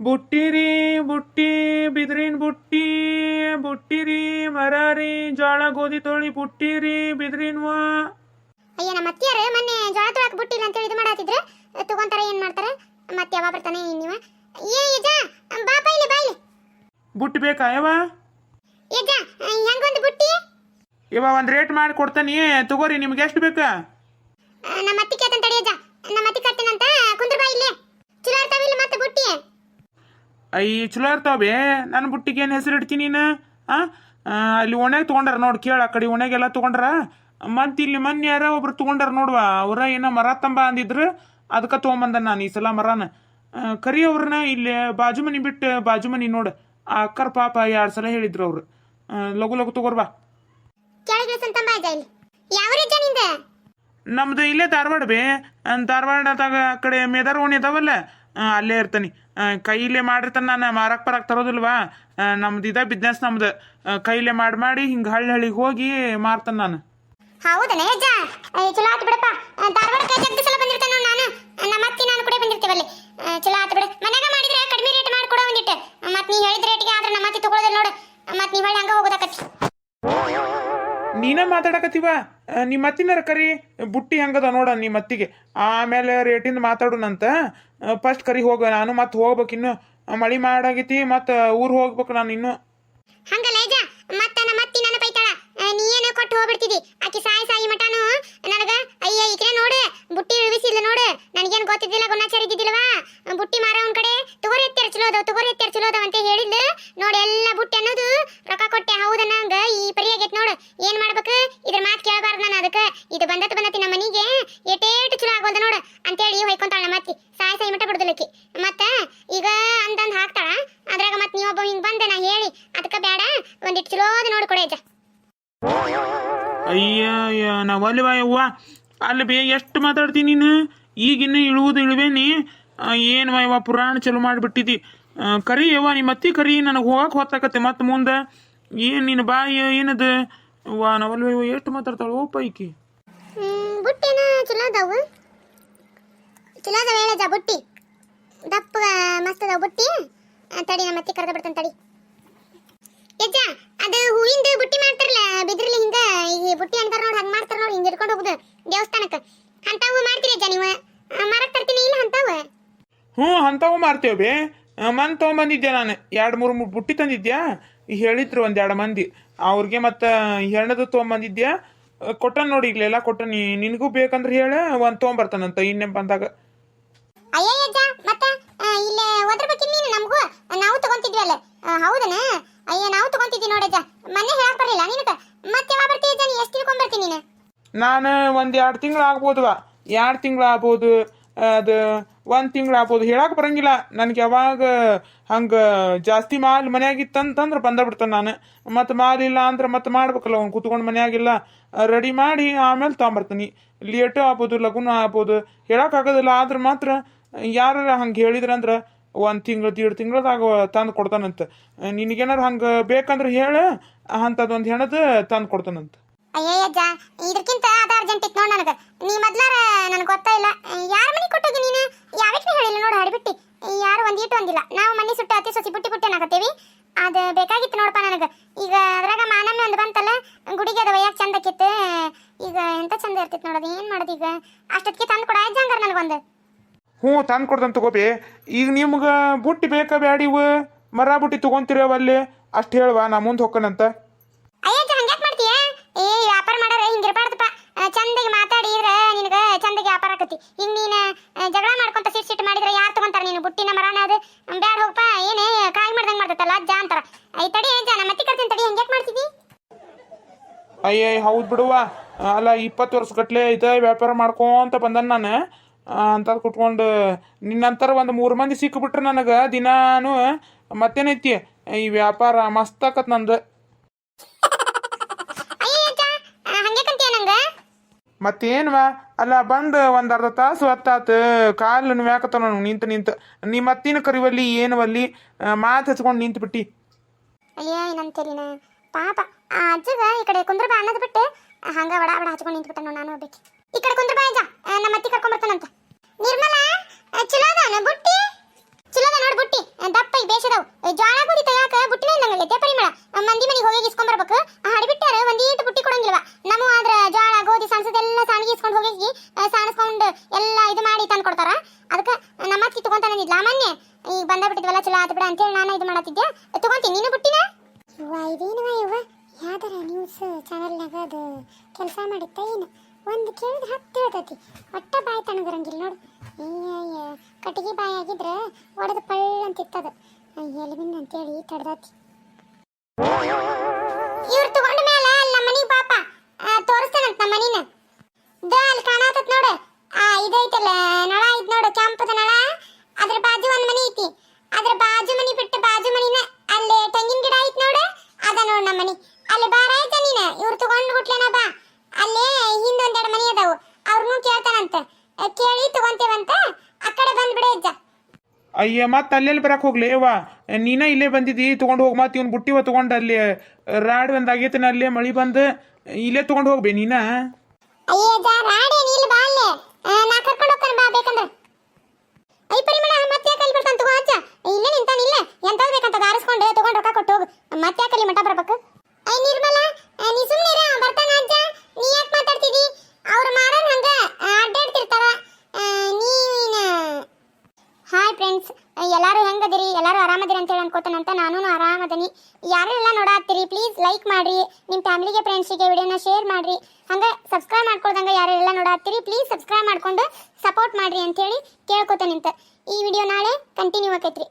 ಬುಟ್ಟಿರಿ ಬುಟ್ಟಿ ಬಿದಿರಿನ ಬುಟ್ಟಿ ಬುಟ್ಟಿರಿ ಮರಾರಿ ಜೋಳ ಗೋಧಿ ತೊಳಿ ಬುಟ್ಟಿರಿ ಬಿದ್ರಿನ್ವ ಅಯ್ಯ ನಮ್ಮ ಅತ್ತಿಯರು ಮೊನ್ನೆ ಜೋಳ ತೊಳಕ್ ಬಿಟ್ಟಿಲ್ಲ ಅಂತೇಳಿ ಇದು ಮಾಡತ್ತಿದ್ರು ತಗೊಂತಾರ ಏನ್ ಮಾಡ್ತಾರ? ಮತ್ತೆ ಯಾವಾಗ ಬರ್ತಾನೆ ನೀವ ಏ ಯಜ ಬಾಪ ಇಲ್ಲಿ ಬಾ ಇಲ್ಲಿ. ಬುಟ್ಟಿ ಬೇಕಾ ಯಾವ ಯಜ ಹೆಂಗೊಂದು ಬುಟ್ಟಿ? ಇವ ಒಂದು ರೇಟ್ ಮಾಡಿ ಕೊಡ್ತಾನೆ. ತಗೋರಿ ನಿಮ್ಗೆ ಎಷ್ಟು ಬೇಕಾ ಆ, ನಮ್ಮ ಅತ್ತಿ ಕೇತನ್ ತಡಿ ಅಜ್ಜ ನಮ್ಮ ಅತ್ತಿ ಕರ್ತೀನಂತ ಕುಂದ್ರ ಬಾ ಇಲ್ಲಿ ಚಲೋ ಇರ್ತಾವಿಲ್ಲ ಮತ್ತೆ ಬುಟ್ಟಿ ಐ ಚಲೋ ಇರ್ತಾವೆ ಬೇ. ನನ್ನ ಬುಟ್ಟಿಗೆ ಏನು ಹೆಸರು ಇಡ್ತೀನಿ ನೀನು? ಆ? ಆ, ಅಲ್ಲಿ ಒಣೆಗೆ ತೊಗೊಂಡಾರ ನೋಡಿ ಕೇಳ ಆ ಕಡೆ ಓಣ್ಯಾಗೆಲ್ಲ ತೊಗೊಂಡ್ರ? ಮತ್ತೆ ಇಲ್ಲಿ ಮೊನ್ನೆ ಯಾರೋ ಒಬ್ರು ತೊಗೊಂಡಾರ ನೋಡುವ ಅವ್ರ ಏನೋ ಮರ ತಂಬ ಅಂದಿದ್ರು ಅದಕ್ಕೆ ತೊಗೊಂಬಂದ ನಾನು ಈ ಸಲ ಮರನ. ಕರಿ ಅವ್ರನ್ನ ಇಲ್ಲಿ ಬಾಜು ಮನಿ ಬಿಟ್ಟು ಬಾಜು ಮನಿ ನೋಡು ಆ ಅಕ್ಕರ ಪಾಪ ಎರಡು ಸಲ ಹೇಳಿದ್ರು ಅವ್ರು. ಲಘು ಲಘು ತಗೋರ್ವಾ ನಮ್ದು ಇಲ್ಲೇ ಧಾರವಾಡ ಬೇ. ಧಾರವಾಡದಾಗ ಕಡೆ ಮೇದಾರ ಓಣಿ ಅದಾವಲ್ಲ ಅಲ್ಲೇ ಇರ್ತಾನೆ. ಕೈಲೆ ಮಾಡಿರ್ತಾನೆ ನಾನು, ಮಾರಕ್ ಪರಕ್ ತರೋದಿಲ್ವಾ? ನಮ್ದು ಇದ ಬಿಸ್ನೆಸ್ ನಮ್ದು. ಕೈಲೆ ಮಾಡಿ ಮಾಡಿ ಹಿಂಗೆ ಹಳ್ಳಿ ಹಳ್ಳಿಗೆ ಹೋಗಿ ಮಾರ್ತಾನೆ ನಾನು. ಹೌದನೇ ಅಜ್ಜ ಚಲೋ ಆತು ಬಿಡಪ್ಪ. ಧಾರವಾಡಕ್ಕೆ ಜಗ್ಗಿ ಸಲ ಬಂದಿರ್ತಾನೆ ನಾನು? ನಮ್ಮ ಅತ್ತಿ ನಾನು ಕೂಡ ಬಂದಿರ್ತೀವಲ್ಲಿ ಚಲೋ ಆತು ಬಿಡು. ಮನ್ಯಾಗ ಮಾಡಿದ್ರೆ ಕಡಿಮೆ ರೇಟ್ ಮಾಡಿ ಕೊಡೋ ಒಂದಿಟ್ಟು. ಮತ್ತೆ ನೀ ಹೇಳಿದ ರೇಟ್ಗೆ ಆದ್ರೆ ನಮ್ಮ ಅತ್ತಿ ತಗೊಳ್ಳೋದಿಲ್ಲ ನೋಡು. ಮತ್ತೆ ನೀ ಹೇಳಿ ಹಂಗೆ ಹೋಗೋದಾಕತ್ತಿ ನೀನ ಮಾತಾಡಕತ್ತೀವ? ನಿಮ್ಮ ಅತ್ತಿನಾರ ಕರಿ ಬುಟ್ಟಿ ಹೆಂಗದ ನೋಡ ನಿಮ್ಮ ಅತ್ತಿಗೆ. ಆಮೇಲೆ ರೇಟಿಂದ ಮಾತಾಡೋಣಂತ. ಫಸ್ಟ್ ಕರಿ ಹೋಗ, ನಾನು ಮತ್ತೆ ಹೋಗ್ಬೇಕು ಇನ್ನು. ಮಳಿ ಮಾಡಾಗೈತಿ, ಮತ್ತೆ ಊರ್ ಹೋಗ್ಬೇಕು ನಾನು ಇನ್ನು. ಹಂಗಲ್ಲ ಅಜ್ಜ ಮತ್ತ ನಮ್ಮ ಅತ್ತಿ ನನ್ನ ಬೈತಾಳ. ನೀ ಏನು ಕೊಟ್ಟು ಹೋಗ್ಬಿಡ್ತಿದಿ? ಆಕಿ ಸಾಯಿ ಸಾಯಿ ಮಟಾನು ನನಗ, ಅಯ್ಯ ಈಕೆ ನೋಡು, ಬುಟ್ಟಿ ಇಳಿಸಿಲ್ಲ ನೋಡು. ನನಗೇನು ಗೊತ್ತಿದ್ದಿಲ್ಲ ಗುಣಾಚಾರ ಇದ್ದಿದ್ದಿಲ್ವಾ? ಬುಟ್ಟಿ ಮಾರವನ್ ಕಡೆ, ತಗೋರಿ ಎತ್ತಾರ ಚಲೋ ಅದಾವ, ತಗೋರಿ ಎತ್ತರ ಚಲೋ ಅದಾವ ಅಂತ ಹೇಳಿದ್ಲು ನೋಡಿ ಎಲ್ಲ ಬುಟ್ಟಿ ಅನ್ನೋದು ರೊಕ್ಕ ಕೊಟ್ಟೆ ಹೌದ ನಂಗ ಈ ಪರಿ ಆಗೈತ್ ನೋಡು ಏನ್ ಮಾಡ್ಬೇಕು ಇದ್ರ ಮಾತು ಕೇಳಬಾರ್ದು ನಾನು ಅದಕ್ಕೆ ಇದು ಬಂದತ್ ಬಂದತಿ ನಮ್ಮ ಮನಿಗೆ ಏಟೇಟು ಚಲೋ ಆಗೋಲ್ದ ನೋಡು ಅಂತೇಳಿ ಹೊಯ್ಕೊಂತಾಳ ನಮ್ಮ ಅತ್ತಿ ಸಾಯಿ ಸಾಯಿ ಮಟ ಬಿಡುದಿಲ್ಲಕಿ ಮತ್ತ ಈಗ ಅಂದಂದ್ ಹಾಕ್ತಾಳ ಅದ್ರಾಗ ಮತ್ ನೀವೊಬ್ಬ ಹಿಂಗ್ ಬಂದೆ ನಾ ಹೇಳಿ ಅದಕ್ಕ ಬೇಡ ಒಂದಿಟ್ಟು ಚಲೋದ ನೋಡಿ ಕೊಡೆ ಅಜ್ಜ ಅಯ್ಯ ಅಯ್ಯ ನಾವು ಅಲ್ಲಿ ಬಾ ಯವ್ವ ಅಲ್ಲಿ ಬೇ, ಎಷ್ಟು ಮಾತಾಡ್ತೀನಿ ನೀನು? ಈಗಿನ್ನು ಇಳುವುದು ಇಳುವೇನಿ? ಏನು ಯವ್ವ ಪುರಾಣ ಚಲೋ ಮಾಡಿಬಿಟ್ಟಿದ್ದಿ ಕರಿ ಯವ್ವ ನಿಮ್ಮ ಅತ್ತಿ ಕರಿ, ನನಗೆ ಹೋಗಕ್ಕೆ ಹೊತ್ತಾಕತ್ತೆ ಮತ್ತೆ ಮುಂದೆ. ಏನು ನೀನು ಬಾಯಿ, ಏನದು? ವಾ ನಾವಲ್ಲಿ ಯವ್ವ ಎಷ್ಟು ಮಾತಾಡ್ತಾಳು ಓ ಪೈಕಿ ಬುಟ್ಟಿನ ಚಲೋ ಅದಾವು ಚಲೋ ಹೇಳಜ್ಜ ಬುಟ್ಟಿ. ದಪ್ಪ, ಮಸ್ತ್ ಬುಟ್ಟಿ. ತಡಿ ನಮ್ಮ ಅತ್ತಿ ಕರೆದ ಬಿಡ್ತಾನೆ ತಡಿ. ಯಜ್ಜ, ಅದು ಹೂವಿಂದ ಬುಟ್ಟಿ ಮಾಡ್ತಾರಲ್ಲ ಬಿದ್ರಲ್ಲಿ ಹಿಂಗ? ಈ ಬುಟ್ಟಿ ಅಂತಾರ ನೋಡಿ ಹಂಗ ಮಾಡ್ತಾರ ನೋಡಿ ಹಿಂಗೆ ಹಿಡ್ಕೊಂಡು ಹೋಗುದು ದೇವಸ್ಥಾನಕ್ಕೆ ಅಂತಾವು ಮಾಡ್ತೀರಿ ಅಜ್ಜ ನೀವು? ಮರಕ್ಕೆ ತರ್ತೀನಿ ಇಲ್ಲ ಅಂತಾವು ಹ್ಞೂ ಅಂಥವು ಮಾರ್ತೇವೆ ಬೇ. ಮನ್ ತೊಗೊಂಬಂದಿದ್ದೆ ನಾನು. ಎರಡು ಮೂರು ಮೂರು ಬುಟ್ಟಿ ತಂದಿದ್ಯಾ? ಹೇಳಿದ್ರು ಒಂದು ಎರಡು ಮಂದಿ. ಅವ್ರಿಗೆ ಮತ್ತು ಹೆಣ್ಣದು ತೊಗೊಂಬಂದಿದ್ಯಾ? ಕೊಟ್ಟ ನೋಡಿ ಈಗಲೆಲ್ಲ ಕೊಟ್ಟ ನೀ ನಿನಗೂ ಬೇಕಂದ್ರೆ ಹೇಳ ಒಂದು ತೊಗೊಂಬರ್ತಾನಂತ ಇನ್ನೇ ಬಂದಾಗ. ಅಯ್ಯಯ್ಯಜ್ಜ ಮತ್ತ ಆ, ಇಲ್ಲೇ ಒದ್ರ ಬೇಕಿಲ್ಲ ನೀನು ನಮಗೂ ನಾವು ತಗೊಂತಿದ್ವಲ್ಲ ಆ, ಹೌದನ ಅಯ್ಯ ನಾವು ತಗೊಂತಿದ್ವಿ ನೋಡಜ್ಜ ಮೊನ್ನೆ ಹೇಳಕ್ ಬರ್ಲಿಲ್ಲ ನಿನಗ ಮತ್ತೆ ಯಾವಾಗ ಬರ್ತೀಯ ಅಜ್ಜ ನೀ ಎಷ್ಟು ತಿಳ್ಕೊಂಡ್ ನೀನು ನಾನು ಒಂದು ಎರಡು ತಿಂಗಳು ಆಗ್ಬೋದುವ ಎರಡು ತಿಂಗಳು ಆಗ್ಬೋದು, ಅದು ಒಂದು ತಿಂಗಳು ಆಗ್ಬೋದು ಹೇಳಕ್ಕೆ ಬರಂಗಿಲ್ಲ. ನನಗೆ ಯಾವಾಗ ಹಂಗೆ ಜಾಸ್ತಿ ಮಾಲ್ ಮನೆಯಾಗಿತ್ತಂತಂದ್ರೆ ಬಂದ ಬಿಡ್ತಾನೆ ನಾನು. ಮತ್ತು ಮಾಲ್ ಇಲ್ಲ ಅಂದ್ರೆ ಮತ್ತೆ ಮಾಡ್ಬೇಕಲ್ಲ ಅವ್ನು ಕೂತ್ಕೊಂಡು ಮನೆಯಾಗಿಲ್ಲ. ರೆಡಿ ಮಾಡಿ ಆಮೇಲೆ ತೊಗೊಂಬರ್ತೀನಿ. ಲೇಟು ಆಗ್ಬೋದು, ಲಗುನ ಆಗ್ಬೋದು ಹೇಳೋಕ್ಕಾಗೋದಿಲ್ಲ ಆದ್ರೆ ಮಾತ್ರ ಯಾರು ಹಂಗೆ ಹೇಳಿದ್ರಂದ್ರೆ ಒಂದು ತಿಂಗಳು ಎರಡು ತಿಂಗಳದಾಗ ತಂದು ಕೊಡ್ತಾನಂತ. ನಿನಗೇನಾರು ಹಂಗೆ ಬೇಕಂದ್ರೆ ಹೇಳು, ಅಂಥದ್ದೊಂದು ಹೆಣದು ತಂದು ಕೊಡ್ತಾನಂತ. ಅಯ್ಯಯ್ಯಜ್ಜ ಇದಕ್ಕಿಂತ ಅದ ಅರ್ಜೆಂಟ್ ಇತ್ತು ನೋಡಿ ನನಗೆ. ನೀ ಮೊದ್ಲಾರ ನನಗೆ ಗೊತ್ತಾ ಇಲ್ಲ. ಯಾರ ಮನೆ ಕೊಟ್ಟೋಗಿ ನೀನು? ಯಾವಕ್ಕೆ ಹೇಳಿಲ್ಲ ನೋಡಿ ಹಾಡಿಬಿಟ್ಟು ಯಾರು ಒಂದೀಟು ಒಂದಿಲ್ಲ ನಾವು ಮನೆ ಸುಟ್ಟ ಅತಿ ಸೊಸಿ ಬುಟ್ಟಿ ಬುಟ್ಟಿ ಅನ್ನಕತ್ತೀವಿ ಅದು ಬೇಕಾಗಿತ್ತು ನೋಡಪ್ಪ ನನಗೆ. ಈಗ ಅದ್ರಾಗ ಮಾನಮ್ಮೆ ಒಂದು ಬಂತಲ್ಲ, ಗುಡಿಗೆ ಅದು ಚಂದ ಚಂದಕ್ಕಿತ್ತು. ಈಗ ಎಂತ ಚಂದ ಇರ್ತಿತ್ತು ನೋಡೋದು ಏನು ಮಾಡೋದು ಈಗ? ಅಷ್ಟೊತ್ತಿಗೆ ತಂದು ಕೊಡ ಅಜ್ಜ ಹಂಗಾರ ನನಗೊಂದು ಹ್ಞೂ, ತಂದು ಕೊಡ್ತಾನೆ ತಗೋಬಿ ಈಗ ನಿಮ್ಗೆ ಬುಟ್ಟಿ ಬೇಕಾ ಬ್ಯಾಡಿವು ಮರ ಬುಟ್ಟಿ ತೊಗೊಂತಿರವಲ್ಲಿ ಅಷ್ಟು ಹೇಳುವ, ನಾ ಮುಂದೆ ಹೊಕ್ಕನಂತ ಅಯ್ಯಜ್ಜ ಹಂಗ್ಯಾಕ್ ಮಾಡ್ತೀಯ ಏ ವ್ಯಾಪಾರ ಮಾಡಾರ ಹಿಂಗಿರ್ಬಾರ್ದಪ್ಪ ಆ, ಚಂದಗೆ ಮಾತಾಡಿದ್ರ ನಿನಗ ಚಂದಗೆ ವ್ಯಾಪಾರ ಆಕತಿ ಹಿಂಗ್ ನೀನ್ ಆ, ಜಗಳ ಮಾಡ್ಕೊಂತ ಸಿಟ್ ಸಿಟ್ ಮಾಡಿದ್ರೆ ಯಾರು ತಗೊಂತಾರ ನೀನು ಬುಟ್ಟಿನ ಮರಾನ ಅದು ಬ್ಯಾಡ ಹೋಗಪ್ಪ ಏನೇ ಕಾಯಿ ಮಾಡ್ದಂಗ್ ಮಾಡ್ತೈತಲ್ಲ ಅಜ್ಜ ಅಂತಾರ ಐ ತಡಿ ಅಜ್ಜ ನಮ್ಮ ಅತ್ತಿ ಕರ್ತೀನಿ ತಡಿ ಹಂಗ್ಯಾಕ್ ಮಾಡ್ತಿದ್ದಿ ಅಯ್ಯ ಹೌದು ಬಿಡುವ. ಅಲ್ಲ ಇಪ್ಪತ್ತು ವರ್ಷ ಗಟ್ಲೆ ಇದ ವ್ಯಾಪಾರ ಮಾಡ್ಕೊಂತ ಬಂದನ್ ನಾನು. ಅಂತ ಕುಟ್ಕೊಂಡು ನಿನ್ನಂತರ ಒಂದು ಮೂರು ಮಂದಿ ಸಿಕ್ಕಿಬಿಟ್ರೆ ನನಗೆ ದಿನಾನು ಮತ್ತೇನೈತಿ? ಈ ವ್ಯಾಪಾರ ಮಸ್ತ್ ಆಕತ್ ನಂದು. ಮತ್ತೇನ್ವ ಅಲ್ಲ ಬಂದು ಒಂದು ಅರ್ಧ ತಾಸು ಹೊತ್ತಾತು. ಕಾಲು ನೋವ್ಯಾಕತ್ತ ನಾನು ನಿಂತು ನಿಂತು. ನೀ ಮತ್ತಿನ ಕರಿವಲ್ಲಿ ಒಲ್ಲಿ ಮಾತು ಹಚ್ಕೊಂಡು ನಿಂತು ಬಿಟ್ಟಿ ಅಯ್ಯ ಪಾಪ. ಆ ಅಜ್ಜಗ ಈ ಕಡೆ ಕುಂದ್ರ ಬಾ ಅನ್ನೋದು ಬಿಟ್ಟು ಹಂಗ ವಡ ವಡ ಹಚ್ಕೊಂಡು ನಿಂತ್ಬಿಟ್ಟ ನಾನು ಹೋಗ್ಬೇಕು ಈ ಕಡೆ ಕುಂದ್ರ ಬಾ ಆ, ನಮ್ಮ ಅತ್ತಿ ಕರ್ಕೊಂಡ್ ಬರ್ತಾನಂತ ನಿರ್ಮಲಾ ಚಲೋ ಅದಾನ ಬುಟ್ಟಿ? ಚಲೋ ನೋಡ್ ಬುಟ್ಟಿ. ಇಲ್ಲಿ ಬೇಷದವ್. ಜ್ವಾಳ ಗೋಧಿ ತಯಾಕ ಬುಟ್ಟಿನ ಇಲ್ಲಂಗೈತೆ ಪರಿಮಳ. ಆ, ಮಂದಿ ಮನೆಗೆ ಹೋಗಿ ಇಸ್ಕೊಂಡ್ ಬರ್ಬೇಕು. ಹಡಿಬಿಟ್ಟಾರ ಒಂದ್ ಈಟ್ ಬುಟ್ಟಿ ಕೊಡಂಗಿಲ್ವ? ನಮ್ಮ ಆದ್ರ ಜ್ವಾಳ ಗೋಧಿ ಸಣ್ಸದೆಲ್ಲ ಸಾಣಿಗೆ ಇಸ್ಕೊಂಡು ಹೋಗಿ ಸಾಣಿಸ್ಕೊಂಡು ಎಲ್ಲ ಇದು ಮಾಡಿ ತಂದು ಕೊಡ್ತಾರ. ಅದಕ್ಕೆ ನಮ್ಮ ಅತ್ತಿ ತಗೊಂತ ನಂದಿದ್ಲ ಮೊನ್ನೆ. ಈಗ ಬಂದ ಬಿಟ್ಟಿದ್ವಲ್ಲ ಚಲೋ ಆತು ಬಿಡ ಅಂತೇಳಿ ನಾನು ಇದು ಮಾಡತ್ತಿದ್ದೆ. ತಗೊಂತೀನಿ ನೀನು ಬುಟ್ಟಿನ? ಇವ ಇದೇನವ ಇವ್ವ ಯಾವ್ದಾರ ನ್ಯೂಸ್ ಚಾನಲ್ನಾಗ ಅದು ಕೆಲಸ ಮಾಡಿತ್ತ ಏನು? ಒಂದು ಕೇಳಿದ್ರೆ ಹತ್ತು ಹೇಳ್ತೈತಿ ಒಟ್ಟ ಬಾಯಿ ತಣ್ಣಗಿರಂಗಿಲ್ಲ ನೋಡು. ಕಟ್ಟಿಗೆ ಬಾಯಿ ಆಗಿದ್ರೆ ಒಡೆದು ಪಳ್ಳ ಅಂತಿತ್ತದು. ಎಲ್ಲಿಬಿಂದ ಅಂತೇಳಿ ತಡದತಿ. ಇವ್ರು ತಗೊಂಡ ಮೇಲೆ ನಮ್ಮ ಮನೆಗೆ ಪಾಪ. ತೋರಿಸ್ತಾನಂತ ನಮ್ಮ ಮನಿನ. ದ, ಅಲ್ಲಿ ನೋಡು. ಆ, ಇದೈತಲ್ಲ, ನಳ ಐತ್ ನೋಡು, ಕೆಂಪದ ನಳ. ಅದ್ರ ಒಂದ್ ಮನಿ ಐತಿ ಅದ್ರ ಬಾಜು ಮನಿ ಬಿಟ್ಟು ಬಾಜು ಮನಿನ ಅಲ್ಲಿ ತೆಂಗಿನ ಗಿಡ ಐತ್ ನೋಡು ಅದ ನೋಡ್ ನಮ್ಮ ಮನಿ ಅಲ್ಲಿ ಬಾರ ಆಯ್ತ ನೀನ ಇವ್ರು ತಗೊಂಡ್ ಬಿಟ್ಲೇನ ಬಾ ಅಲ್ಲೇ ಹಿಂದೊಂದೆರಡು ಮನಿ ಅದಾವು ಅವ್ರನ್ನೂ ಕೇಳ್ತಾನಂತ ಅ, ಕೇಳಿ ತಗೊಂತೇವಂತ. ಆ ಕಡೆ ಬಂದ್ಬಿಡ ಅಜ್ಜ ಅಯ್ಯ ಮತ್ತೆ ಅಲ್ಲೆಲ್ಲಿ ಬರಕ್ ಹೋಗ್ಲಿ? ಅವ್ವ ನೀನ ಇಲ್ಲೇ ಬಂದಿದ್ದಿ ತಗೊಂಡು ಹೋಗಿ. ಮತ್ತೆ ಇವ್ನು ಬುಟ್ಟಿವ ತಗೊಂಡು ಅಲ್ಲಿ ರಾಡ್ ಒಂದು ಆಗೈತನ ಅಲ್ಲೇ ಮಳಿ ಬಂದು ಇಲ್ಲೇ ತಗೊಂಡು ಹೋಗ್ಬೇ ನೀನ? ಅಯ್ಯ ಅಜ್ಜ ರಾಡೆ ನೀಲ್ ಬಾ ಅಲ್ಲೇ. ಆ, ನಾ ಕರ್ಕೊಂಡು ಹೋಗ್ತಾನೆ ಬಾ ಬೇಕಂದ್ರೆ. ಐ ಪರಿಮಳ ಮತ್ತೆ ಯಾಕೆ ಅಲ್ಲಿ ಬರ್ತಾನೆ ತಗೋ ಅಜ್ಜ? ಇಲ್ಲೇ ನಿಂತಾನಿಲ್ಲ ಎಂತದ್ ಬೇಕಂತ ಆರಿಸ್ಕೊಂಡು ತಗೊಂಡು ರೊಕ್ಕ ಕೊಟ್ಟು ಹೋಗು. ಮತ್ತೆ ಯಾಕೆ ಅಲ್ಲಿ ಮಠ ಬರ್ಬೇಕು? ಐ ನಿರ್ಮಲ ನೀ ಸುಮ್ಮನೆ ಬರ್ತಾನ ಅಜ್ಜ ನೀ ಯಾಕೆ ಮಾತಾಡ್ತಿದಿ ಅವ್ರು ಮಾರನ್ ಹಂಗ ಆ, ಅಡ್ಡಾಡ್ತಿರ್ತಾರ ಆ, ನೀನ ಹಾಯ್ ಫ್ರೆಂಡ್ಸ್ ಎಲ್ಲರೂ ಹೆಂಗದಿರಿ ಎಲ್ಲರೂ ಆರಾಮದಿರಿ ಅಂತೇಳಿ ಅನ್ಕೋತಾನಂತ ನಾನು ಆರಾಮದನಿ ನೋಡಾತ್ತೀರಿ ಪ್ಲೀಸ್ ಲೈಕ್ ಮಾಡ್ರಿ. ನಿಮ್ಮ ಫ್ಯಾಮಿಲಿಗೆ ಫ್ರೆಂಡ್ಸಿಗೆ ವಿಡಿಯೋನ ಶೇರ್ ಮಾಡ್ರಿ. ಹಂಗೆ ಸಬ್ಸ್ಕ್ರೈಬ್ ಮಾಡ್ಕೊಳ್ದಂಗೆ ಯಾರೆಲ್ಲ ನೋಡಾತ್ತೀರಿ ಪ್ಲೀಸ್ ಸಬ್ಸ್ಕ್ರೈಬ್ ಮಾಡ್ಕೊಂಡು ಸಪೋರ್ಟ್ ಮಾಡ್ರಿ ಅಂತೇಳಿ ಕೇಳ್ಕೊತಾನಿಂತ ಈ ವಿಡಿಯೋ ನಾಳೆ ಕಂಟಿನ್ಯೂ ಆಕೈತ್ರಿ